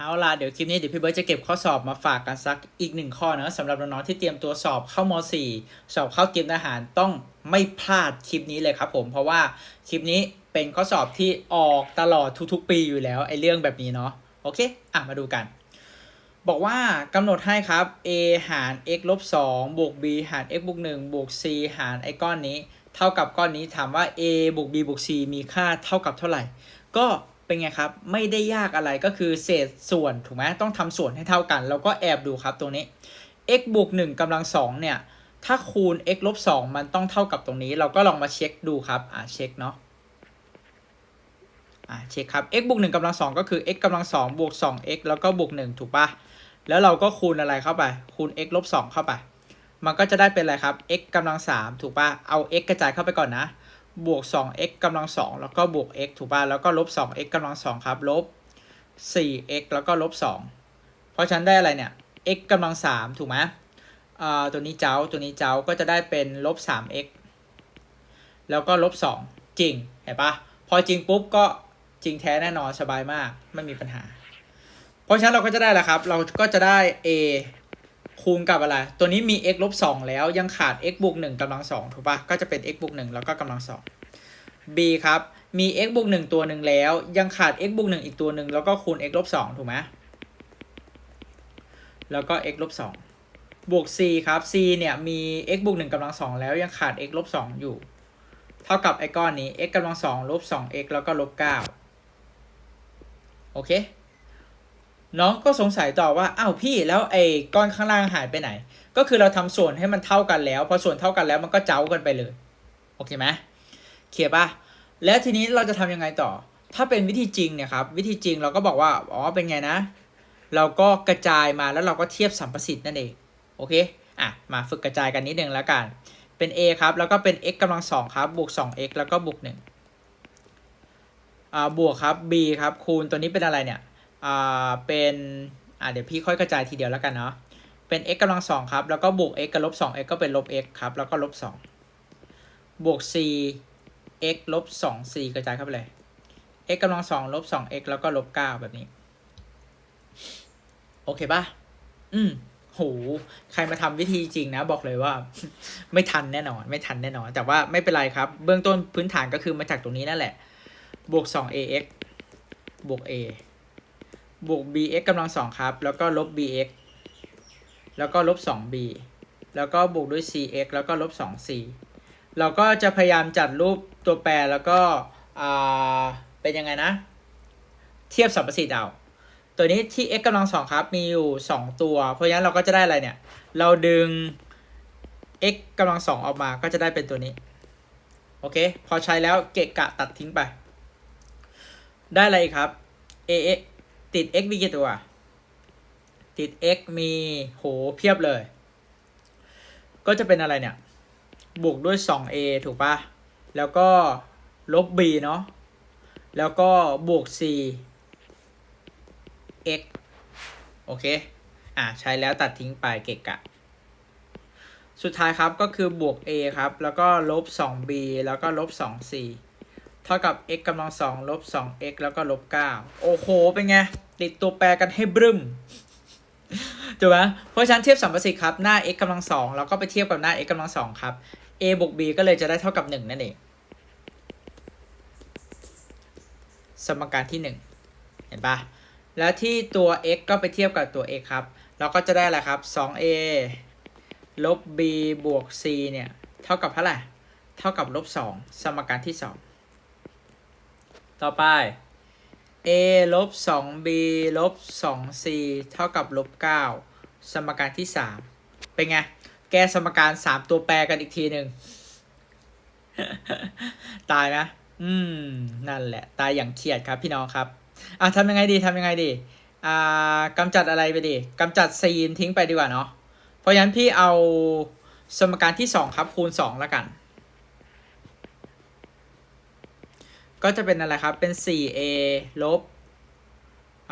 เอาล่ะเดี๋ยวคลิปนี้เดี๋ยวพี่เบิร์ตจะเก็บข้อสอบมาฝากกันสักอีกหนึ่งข้อนะสำหรับน้องๆที่เตรียมตัวสอบเข้าม .4 สอบเข้าเตรียมทหารต้องไม่พลาดคลิปนี้เลยครับผมเพราะว่าคลิปนี้เป็นข้อสอบที่ออกตลอดทุกๆ ปีอยู่แล้วไอ้เรื่องแบบนี้เนาะโอเคอะมาดูกัน บอกว่ากำหนดให้ครับ a หาร x ลบ2บวก b หาร x บวก1บวก c หารไอ้ก้อนนี้ เท่ากับก้อนนี้ถามว่า a บวก b บวก c มีค่าเท่ากับเท่าไหร่ ก็ เป็นไงครับ ไม่ได้ยากอะไรก็คือเศษส่วนถูกไหมต้องทำส่วนให้เท่ากัน แล้วก็แอบดูครับตรงนี้ x บวก1กำลัง2เนี่ย ถ้าคูณ x ลบ2มันต้องเท่ากับตรงนี้ เราก็ลองมาเช็คดูครับ อ่าเช็คเนาะ อ่าเช็คครับ x บวก1กำลัง2ก็คือ x กำลัง2บวก 2x แล้วก็บวก1ถูกปะแล้วเราก็คูณอะไรเข้าไป คูณ x ลบ2เข้าไป มันก็จะได้เป็นอะไรครับ x กำลัง3ถูกปะเอา x กระจายเข้าไปก่อนนะ บวก 2x กำลัง 2 แล้วก็บวก x ถูกป่ะแล้วก็ลบ 2x กำลัง 2 ครับ ลบ 4x แล้วก็ลบ 2 เพราะฉะนั้นได้อะไรเนี่ย x กำลัง 3 ถูกไหมอ่าตัวนี้เจ้าตัวนี้เจ้าก็จะได้เป็นลบ 3x แล้วก็ลบ 2 จริง เห็นปะพอจริงปุ๊บก็จริงแท้แน่นอนสบายมาก ไม่มีปัญหา เพราะฉะนั้นเราก็จะได้แหละครับ เราก็จะได้ a คูณกับอะไร ตัวนี้มี x ลบ2แล้วยังขาด x บวก1กำลัง2ถูกปะก็จะเป็น x บวก1แล้วก็กำลัง2 b ครับ มี x บวก1ตัวหนึ่งแล้ว ยังขาด x บวก1อีกตัวหนึ่งแล้วก็คูณ x ลบ2ถูกไหมแล้วก็ x ลบ2บวก c ครับ c เนี่ยมี x บวก1กำลัง2แล้วยังขาด x ลบ2อยู่ เท่ากับไอ้ก้อนนี้ x กำลัง2ลบ 2x แล้วก็ลบ9โอเค น้องก็สงสัยต่อว่าอ้าวพี่แล้วไอ้ก้อนข้างล่างหายไปไหน ก็คือเราทำส่วนให้มันเท่ากันแล้ว พอส่วนเท่ากันแล้วมันก็เจ้ากันไปเลยโอเคไหมเคลียร์ป่ะแล้วทีนี้เราจะทำยังไงต่อ ถ้าเป็นวิธีจริงเนี่ยครับวิธีจริงเราก็บอกว่าอ๋อเป็นไงนะ เราก็กระจายมาแล้วเราก็เทียบสัมประสิทธิ์นั่นเองโอเคอะมาฝึกกระจายกันนิดนึงแล้วกันเป็น a ครับแล้วก็เป็น x กำลังสองครับบวก 2x แล้วก็บวก1อ่าบวกครับ b ครับคูณตัวนี้เป็นอะไรเนี่ย อ่าเป็นอ่าเดี๋ยวพี่ค่อยกระจายทีเดียวแล้วกันเนาะเป็น x กำลังสองครับ แล้วก็บวก x กับลบ 2x ก็เป็นลบ x ครับ แล้วก็ลบ2บวก c x ลบ 2c กระจายเข้าไปเลย x กำลังสองลบ 2x แล้วก็ลบ9แบบนี้ โอเคป่ะอืมโหใครมาทำวิธีจริงนะ บอกเลยว่า ไม่ทันแน่นอน ไม่ทันแน่นอน แต่ว่าไม่เป็นไรครับ เบื้องต้นพื้นฐานก็คือมาจากตรงนี้นั่นแหละ บวก 2ax บวก a บวก bx กำลังสองครับ แล้วก็ลบ bx แล้วก็ลบ 2b แล้วก็บวกด้วย cx แล้วก็ลบ 2c เราก็จะพยายามจัดรูปตัวแปรแล้วก็อ่าเป็นยังไงนะ เทียบสัมประสิทธิ์เอา ตัวนี้ที่ x กำลังสองครับ มีอยู่ 2 ตัว เพราะฉะนั้นเราก็จะได้อะไรเนี่ย เราดึง x กำลังสองออกมาก็จะได้เป็นตัวนี้ โอเค พอใช้แล้วเกะกะตัดทิ้งไป ได้อะไรครับ a x ติด x มีกี่ตัว ติด x มีโหเพียบเลย ก็จะเป็นอะไรเนี่ย บวกด้วย 2a ถูกปะแล้วก็ลบ b เนาะแล้วก็บวก c x โอเค อะใช้แล้วตัดทิ้งไปเกะกะ สุดท้ายครับก็คือบวก a ครับ แล้วก็ลบ 2b แล้วก็ลบ 2c ท่ากับ x กำลังสองลบ 2x แล้วก็ลบ9โอ้โห เป็นไง ติดตัวแปรกันให้บรึมถูกไหมเพราะฉะนั้นเทียบสัมประสิทธิ์ครับ หน้า x กำลังสองแล้วก็ไปเทียบกับหน้า x กำลังสองครับ a บวก b ก็เลยจะได้เท่ากับ1นั่นเอง สมการที่1เห็นปะแล้วที่ตัว x ก็ไปเทียบกับตัว x ครับ เราก็จะได้อะไรครับ 2a ลบ b บวก c เนี่ย เท่ากับเท่าไหร่ เท่ากับลบ2สมการที่ 2 ต่อไป a ลบ 2b ลบ 2c เท่ากับลบ 9 สมการที่ 3 เป็นไง แก้สมการ 3 ตัวแปรกันอีกทีหนึ่ง ตายนะ อืม นั่นแหละ ตายอย่างเครียดครับพี่น้องครับ อะทำยังไงดีทำยังไงดี อ่ากำจัดอะไรไปดีกำจัดซีนทิ้งไปดีกว่าเนาะ เพราะฉะนั้นพี่เอาสมการที่ 2 ครับคูณ 2 แล้วกัน ก็จะเป็นอะไรครับ เป็น 4a ลบ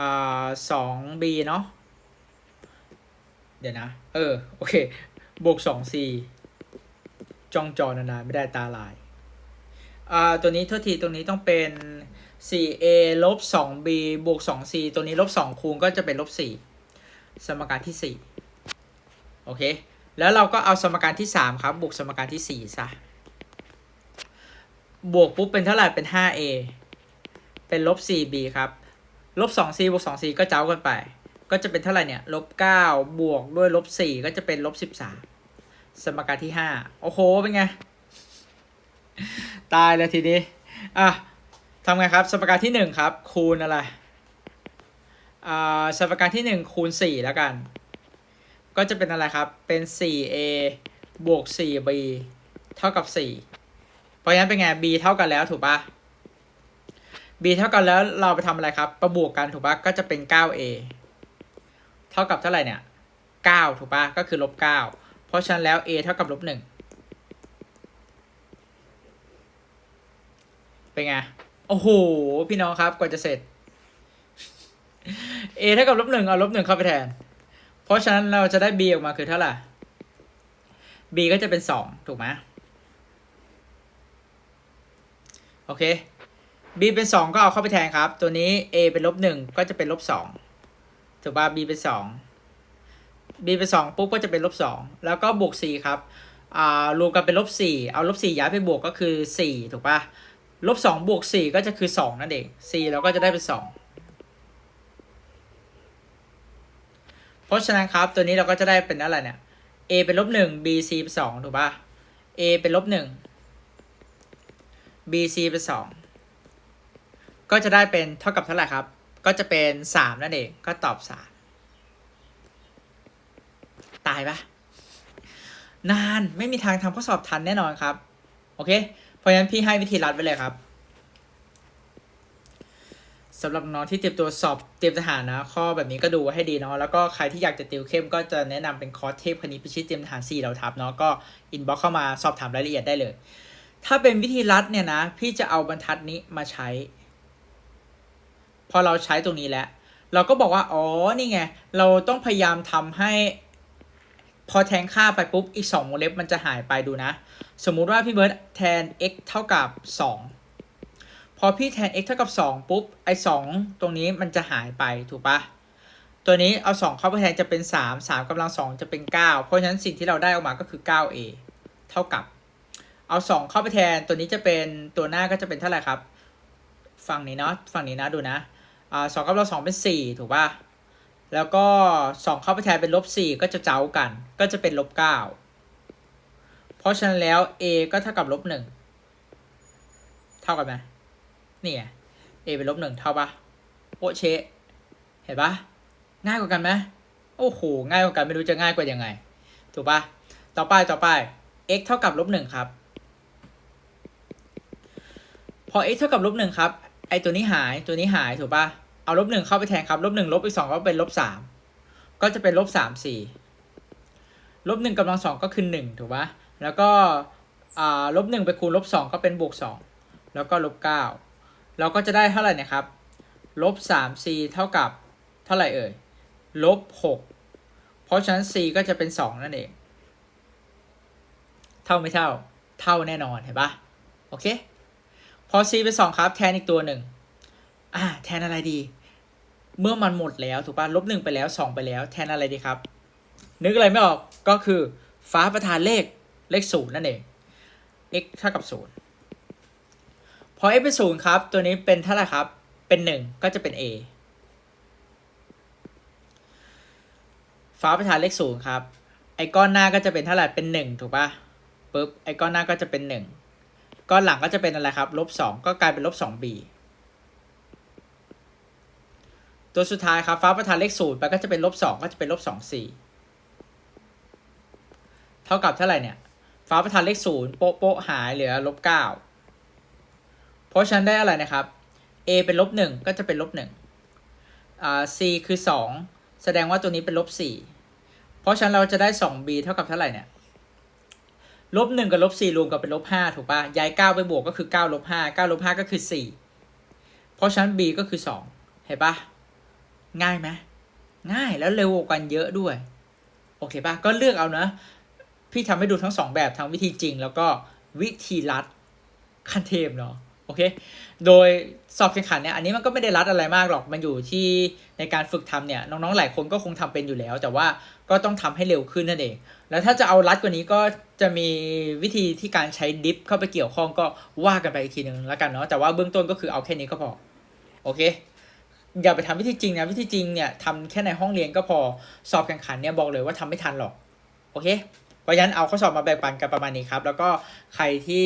อ่า 2b เนาะ เดี๋ยวนะ เออ โอเค บวก 2c จ้องจอนานๆไม่ได้ตาลาย อ่า ตัวนี้โทษทีตรงนี้ต้องเป็น 4a ลบ 2b บวก 2c ตัวนี้ลบ 2 คูณก็จะเป็นลบ 4 สมการที่ 4 โอเค แล้วเราก็เอาสมการที่ 3 ครับ บวกสมการที่ 4 ซะ บวกปุ๊บเป็นเท่าไหร่เป็น 5a เป็นลบ 4b ครับ ลบ 2c บวก 2c ก็เจ้ากันไป ก็จะเป็นเท่าไหร่เนี่ย ลบ 9 บวกด้วยลบ 4 ก็จะเป็นลบ 13 สมการที่ 5 โอ้โห เป็นไง ตายแล้วทีนี้ อะทำไงครับ สมการที่หนึ่งครับ คูณอะไร อ่า สมการที่หนึ่งคูณสี่แล้วกัน ก็จะเป็นอะไรครับ เป็นสี่ a บวกสี่ b เท่ากับสี่เพ ราะฉะนั้นเป็นไง b เท่ากันแล้วถูกปะ b เท่ากันแล้วเราไปทำอะไรครับ ประบวกกันถูกปะก็จะเป็นเก้า a เท่ากับเท่าไหร่เนี่ยเก้าถูกปะก็คือลบเก้าเพราะฉะนั้นแล้ว a เท่ากับลบหนึ่งเป็นไง โอ้โห พี่น้องครับ กว่าจะเสร็จ a เท่ากับลบหนึ่งเอาลบหนึ่งเข้าไปแทน เพราะฉะนั้นเราจะได้ b ออกมาคือเท่าไหร่ b ก็จะเป็นสองถูกไหม โอเค b เป็น 2 ก็เอาเข้าไปแทนครับ ตัวนี้ a เป็นลบ1ก็จะเป็นลบ2ถูกป่ะ b เป็น 2 b เป็น 2 ปุ๊บก็จะเป็นลบ2แล้วก็บวก4ครับอ่ารวมกันเป็นลบ4เอาลบ4ย้ายไปบวกก็คือ 4 ถูกป่ะลบ2บวก4ก็จะคือ 2 นั่นเอง 4 เราก็จะได้เป็น 2 เพราะฉะนั้นครับ ตัวนี้เราก็จะได้เป็นอะไรเนี่ย a เป็นลบ1 b c เป็น2ถูกป่ะ a เป็นลบ1 bc เป็นสองก็จะได้เป็นเท่ากับเท่าไหร่ครับ ก็จะเป็นสามนั่นเอง ก็ตอบสามตายปะนานไม่มีทางทำข้อสอบทันแน่นอนครับ โอเค เพราะฉะนั้นพี่ให้วิธีรัดไว้เลยครับสำหรับน้องที่เตรียมตัวสอบเตรียมทหารนะ ข้อแบบนี้ก็ดูให้ดีเนาะแล้วก็ใครที่อยากจะติวเข้มก็จะแนะนำเป็นคอร์สเทพคณิตพิชิตเตรียมทหาร4เราทับเนาะก็อินบ็อกเข้ามาสอบถามรายละเอียดได้เลย ถ้าเป็นวิธีรัดเนี่ยนะ พี่จะเอาบรรทัดนี้มาใช้ พอเราใช้ตรงนี้แล้ว เราก็บอกว่า อ๋อ นี่ไง เราต้องพยายามทำให้ พอแทงค่าไปปุ๊บ อีก2วงเล็บมันจะหายไปดูนะ สมมุติว่าพี่เบิร์ตแทน x เท่ากับ 2 พอพี่แทน x เท่ากับ 2 ปุ๊บ ไอ้2ตรงนี้มันจะหายไปถูกปะตัวนี้เอา 2 เข้าไปแทนจะเป็น 3 3กำลัง 2 จะเป็น 9 เพราะฉะนั้นสิ่งที่เราได้ออกมาก็คือ 9a เท่ากับ เอา 2 เข้าไปแทนตัวนี้จะเป็นตัวหน้าก็จะเป็นเท่าไหร่ครับ ฝั่งนี้เนาะฝั่งนี้นะดูนะอ่าสองกับเราสองเป็นสี่ถูกป่ะแล้วก็สองเข้าไปแทนเป็นลบสี่ก็จะเจ้ากัน ก็จะเป็นลบเก้าเพราะฉะนั้นแล้ว a ก็เท่ากับลบหนึ่งเท่ากันไหมนี่ไง a เป็นลบหนึ่งเท่าปะโปเชะเห็นปะง่ายกว่ากันไหมโอ้โหง่ายกว่ากันไม่รู้จะง่ายกว่ายังไง ถูกปะต่อไปต่อไป x เท่ากับลบหนึ่งครับ อ x เท่ากับลบหนึ่งครับ ไอตัวนี้หาย ตัวนี้หายถูกปะเอาลบหนึ่งเข้าไปแทนครับ ลบหนึ่งลบอีกสองก็เป็นลบสามก็จะเป็นลบสามสี่ลบหนึ่งกำลังสองก็คือหนึ่งถูกปะแล้วก็อ่าลบหนึ่งไปคูณลบสองก็เป็นบวกสองแล้วก็ลบเก้าเราก็จะได้เท่าไหร่นะครับ ลบสามสี่เท่ากับเท่าไหร่เอ่ย ลบหกเพราะฉะนั้น c ก็จะเป็นสองนั่นเอง เท่าไม่เท่า เท่าแน่นอนเห็นปะโอเค พอ c เป็นสองครับ แทนอีกตัวหนึ่งอ่า แทนอะไรดี เมื่อมันหมดแล้วถูกปะลบหนึ่งไปแล้วสองไปแล้ว แทนอะไรดีครับ นึกอะไรไม่ออกก็คือฟ้าประธานเลขเลขศูนย์นั่นเอง x เท่ากับศูนย์พอ x เป็นศูนย์ครับ ตัวนี้เป็นเท่าไหร่ครับ เป็นหนึ่งก็จะเป็น a ฟ้าประธานเลขศูนย์ครับ ไอ้ก้อนหน้าก็จะเป็นเท่าไหร่เป็นหนึ่งถูกปะปุ๊บไอ้ก้อนหน้าก็จะเป็นหนึ่ง ก้อนหลังก็จะเป็นอะไรครับลบสองก็กลายเป็นลบสอง b ตัวสุดท้ายครับฟ้าประธานเลขศูนย์ไปก็จะเป็นลบสองก็จะเป็นลบสองสี่เท่ากับเท่าไหร่เนี่ยฟ้าประธานเลขศูนย์โป๊ะโป๊ะหายเหลือลบเก้าเพราะฉะนั้นได้อะไรนะครับ a เป็นลบหนึ่งก็จะเป็นลบหนึ่งอ่า c คือสองแสดงว่าตัวนี้เป็นลบสี่เพราะฉะนั้นเราจะได้สอง b เท่ากับเท่าไหร่เนี่ย ลบหนึ่งกับลบสี่รวมกันเป็นลบห้าถูกปะย้ายเก้าไปบวกก็คือเก้าลบห้าเก้าลบห้าก็คือสี่เพราะฉะนั้น b ก็คือสองเห็นปะง่ายไหมง่ายแล้วเร็วกว่ากันเยอะด้วย โอเคปะก็เลือกเอานะ พี่ทำให้ดูทั้งสองแบบทั้งวิธีจริง แล้วก็วิธีลัดคันเทมเนาะ โอเค โดยสอบแข่งขันเนี่ยอันนี้มันก็ไม่ได้รัดอะไรมากหรอก มันอยู่ที่ในการฝึกทำเนี่ยน้องๆหลายคนก็คงทำเป็นอยู่แล้ว แต่ว่าก็ต้องทำให้เร็วขึ้นนั่นเอง แล้วถ้าจะเอารัดกว่านี้ก็จะมีวิธีที่การใช้ดิฟเข้าไปเกี่ยวข้องก็ว่ากันไปอีกทีหนึ่งแล้วกันเนาะ แต่ว่าเบื้องต้นก็คือเอาแค่นี้ก็พอ โอเค อย่าไปทำวิธีจริงนะ วิธีจริงเนี่ยทำแค่ในห้องเรียนก็พอ สอบแข่งขันเนี่ยบอกเลยว่าทำไม่ทันหรอก โอเค เพราะฉะนั้นเอาข้อสอบมาแบ่งปันกันประมาณนี้ครับ แล้วก็ใครที่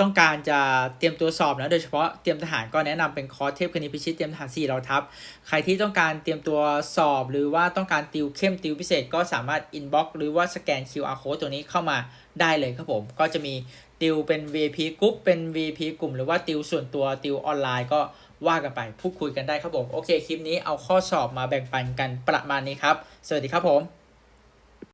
ต้องการจะเตรียมตัวสอบนะโดยเฉพาะเตรียมทหารก็แนะนำเป็นคอร์สเทพคณิตพิชิตเตรียมทหาร4เราทับ ใครที่ต้องการเตรียมตัวสอบ หรือว่าต้องการติวเข้มติวพิเศษ ก็สามารถ inbox หรือว่าสแกน QR code ตัวนี้เข้ามาได้เลยครับผม ก็จะมีติวเป็น VIP กรุ๊ปเป็น VIP กลุ่ม หรือว่าติวส่วนตัวติวออนไลน์ก็ว่ากันไปพูดคุยกันได้ครับผมโอเคคลิปนี้เอาข้อสอบมาแบ่งปันกันประมาณนี้ครับ สวัสดีครับผม